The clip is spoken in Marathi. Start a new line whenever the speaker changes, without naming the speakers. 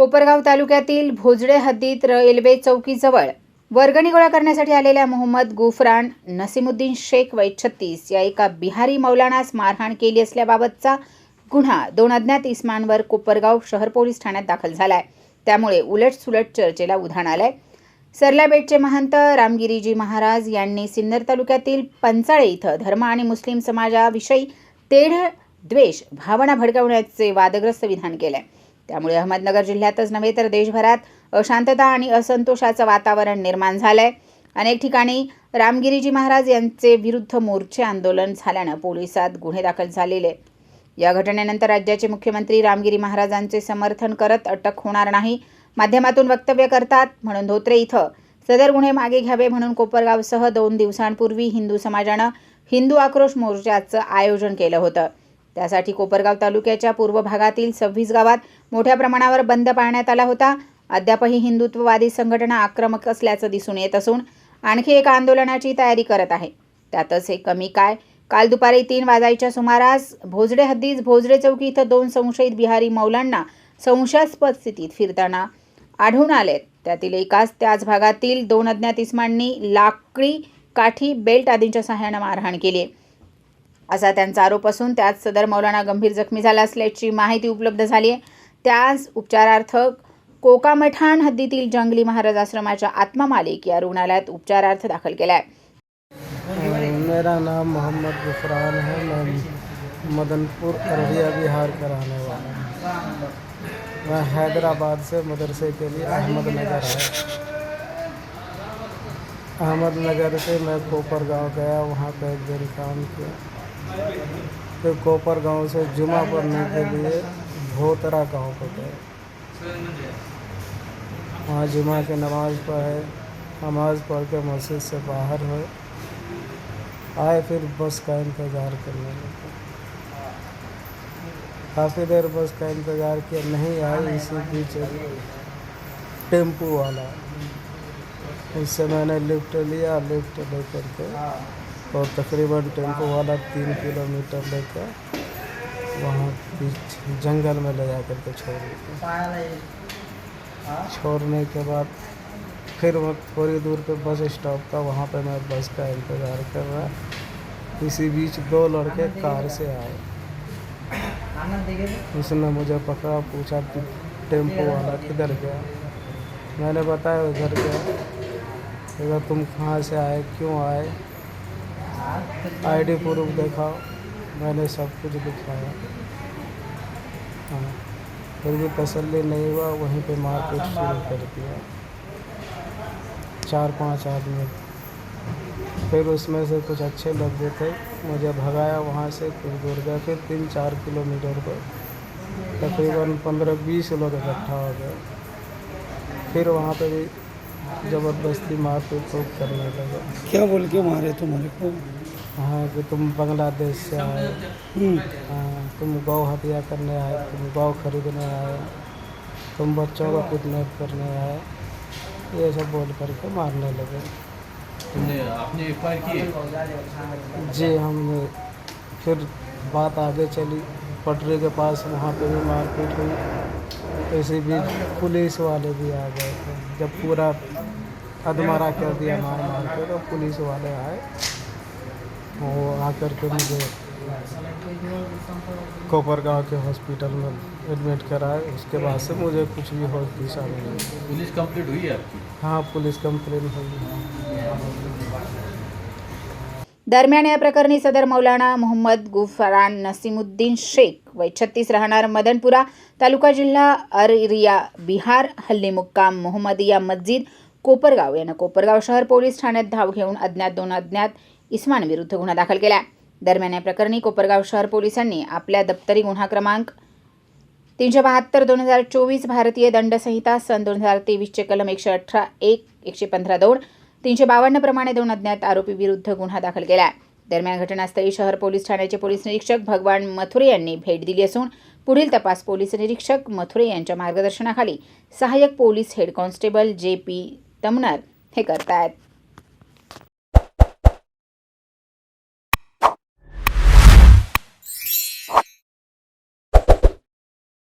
कोपरगाव तालुक्यातील भोजडे हद्दीत रेल्वे चौकीजवळ वर्गणी गोळा करण्यासाठी आलेल्या मोहम्मद गुफरान नसीमुद्दीन शेख वय छत्तीस या एका बिहारी मौलानास मारहाण केली असल्याबाबतचा गुन्हा दोन अज्ञात इस्मांवर कोपरगाव शहर पोलीस ठाण्यात दाखल झाला आहे त्यामुळे उलटसुलट चर्चेला उधाण आलंय. सरलाबेटचे महंत रामगिरीजी महाराज यांनी सिन्नर तालुक्यातील पंचाळे इथं धर्म आणि मुस्लिम समाजाविषयी तेढ द्वेष भावना भडकवण्याचे वादग्रस्त विधान केलंय. त्यामुळे अहमदनगर जिल्ह्यातच नव्हे तर देशभरात अशांतता आणि असंतोषाचं वातावरण निर्माण झालं आहे अनेक ठिकाणी रामगिरीजी महाराज यांचे विरुद्ध मोर्चे आंदोलन झाल्यानं पोलिसात गुन्हे दाखल झालेले. या घटनेनंतर राज्याचे मुख्यमंत्री रामगिरी महाराजांचे समर्थन करत अटक होणार नाही. माध्यमातून वक्तव्य करतात. म्हणून धोत्रे इथं सदर गुन्हे मागे घ्यावे म्हणून कोपरगावसह दोन दिवसांपूर्वी हिंदू समाजानं हिंदू आक्रोश मोर्चाचं आयोजन केलं होतं. त्यासाठी कोपरगाव तालुक्याच्या पूर्व भागातील सव्वीस गावात मोठ्या प्रमाणावर बंद पाळण्यात आला होता. अद्यापही हिंदुत्ववादी संघटना आक्रमक असल्याचं दिसून येत असून आणखी एका आंदोलनाची तयारी करत आहे. त्यातच हे कमी काय? काल दुपारी तीन वाजायच्या सुमारास भोजडे हद्दीत भोजडे चौकी इथं दोन संशयित बिहारी मौलांना संशयास्पद स्थितीत फिरताना आढळून आलेत. त्यातील एकाच त्याच भागातील दोन अज्ञात इस्मांनी लाकडी काठी बेल्ट आदींच्या सहाय्यानं मारहाण केली असा त्यांचा आरोप असून त्यात सदर मौलाना गंभीर जखमी झाला असल्याची माहिती उपलब्ध झाली आहे. त्यास उपचारार्थ कोकामठाण हद्दीतील जंगली महाराज आश्रमाच्या आत्मा मालिक या रुग्णालयात उपचारार्थ दाखल केला आहे
मेरा नाम मोहम्मद गुफरान है। मैं मदनपुर अररिया बिहार का रहने वाला हूँ। मैं हैदराबाद से मदरसे के लिए अहमदनगर आया अहमदनगर से मैं कोपर गांव गया। वहाँ पर एक दिन काम किया। फिर कोपर गाँव से जुमा पढ़ने के लिए भोतरा गाँव पे गए। वहाँ जुमा की नमाज़ पढ़े, नमाज़ पढ़ के मस्जिद से बाहर हुए। आए फिर बस का इंतज़ार करने लगे। काफ़ी देर बस का इंतज़ार किया, नहीं आई इसी बीच टेंपू वाला। उससे मैंने लिफ्ट लिया, लिफ्ट लेकर के और तकरीबन टेंपो वाला तीन किलोमीटर लेकर वहाँ बीच जंगल में ले जा कर के छोड़ दिया। छोड़ने के बाद फिर वो थोड़ी दूर पे बस स्टॉप था वहाँ पे मैं बस का इंतज़ार कर रहा। इसी बीच दो लड़के कार से आए। उसने मुझे पकड़ा पूछा कि टेंपो वाला किधर गया? मैंने बताया उधर गया। तुम कहाँ से आए? क्यों आए? आईडी प्रूफ दिखाओ। मैंने सब कुछ दिखाया। हाँ। फिर भी तसल्ली नहीं हुआ, वहीं पे मारपीट शुरू कर दिया। चार पाँच आदमी। फिर उसमें से कुछ अच्छे लोग जो थे। मुझे भगाया वहाँ से कुछ दूर गए फिर तीन चार किलोमीटर पर। तकरीबन पंद्रह बीस लोग इकट्ठा हो गए। फिर वहाँ पे भी ज़बरदस्ती मारपीट खूब करने लगे।
क्या बोल के मारे तुम्हारे को?
हाँ कि तुम बांग्लादेश से आए।
हम्म,
हाँ तुम गौ हत्या करने आए तुम गौ खरीदने आए तुम बच्चों को किडनैप करने आए ये सब बोल करके मारने लगे।
तुमने आपने की
जी हमने फिर बात आगे चली। पटरी के पास वहाँ पे भी मारपीट हुई। इसी बीच पुलिस वाले भी आ गए थे। जब पूरा अधमरा कर दिया मार मार के तो पुलिस वाले आए। वो आकर के मुझे कोपर गाँव के हॉस्पिटल में एडमिट कराए। उसके बाद से मुझे कुछ भी होश दिशा नहीं।
पुलिस कंप्लेंट हुई है आपकी?
हाँ पुलिस कंप्लेन हुई।
दरम्यान या प्रकरणी सदर मौलाना मोहम्मद गुफरान नसीमुद्दीन शेख वय छत्तीस राहणार मदनपुरा तालुका जिल्हा अररिया बिहार हल्ली मुक्काम मोहम्मदिया मस्जिद कोपरगाव. यानं कोपरगाव शहर पोलीस ठाण्यात धाव घेऊन अज्ञात दोन अज्ञात इस्मांविरुद्ध गुन्हा दाखल केला. दरम्यान या प्रकरणी कोपरगाव शहर पोलिसांनी आपल्या दप्तरी गुन्हा क्रमांक तीनशे बहात्तर दोन हजार चोवीस भारतीय दंडसंहिता सन दोन हजार तेवीसचे कलम एकशे अठरा एक एकशे पंधरा दोन तीनशे बावन्न प्रमाणे दोन अज्ञात आरोपी विरुद्ध गुन्हा दाखल केला. आहे दरम्यान घटनास्थळी शहर पोलीस ठाण्याचे पोलीस निरीक्षक भगवान मथुरे यांनी भेट दिली असून पुढील तपास पोलीस निरीक्षक मथुरे यांच्या मार्गदर्शनाखाली सहाय्यक police head constable J P Tamnar हे करतायत.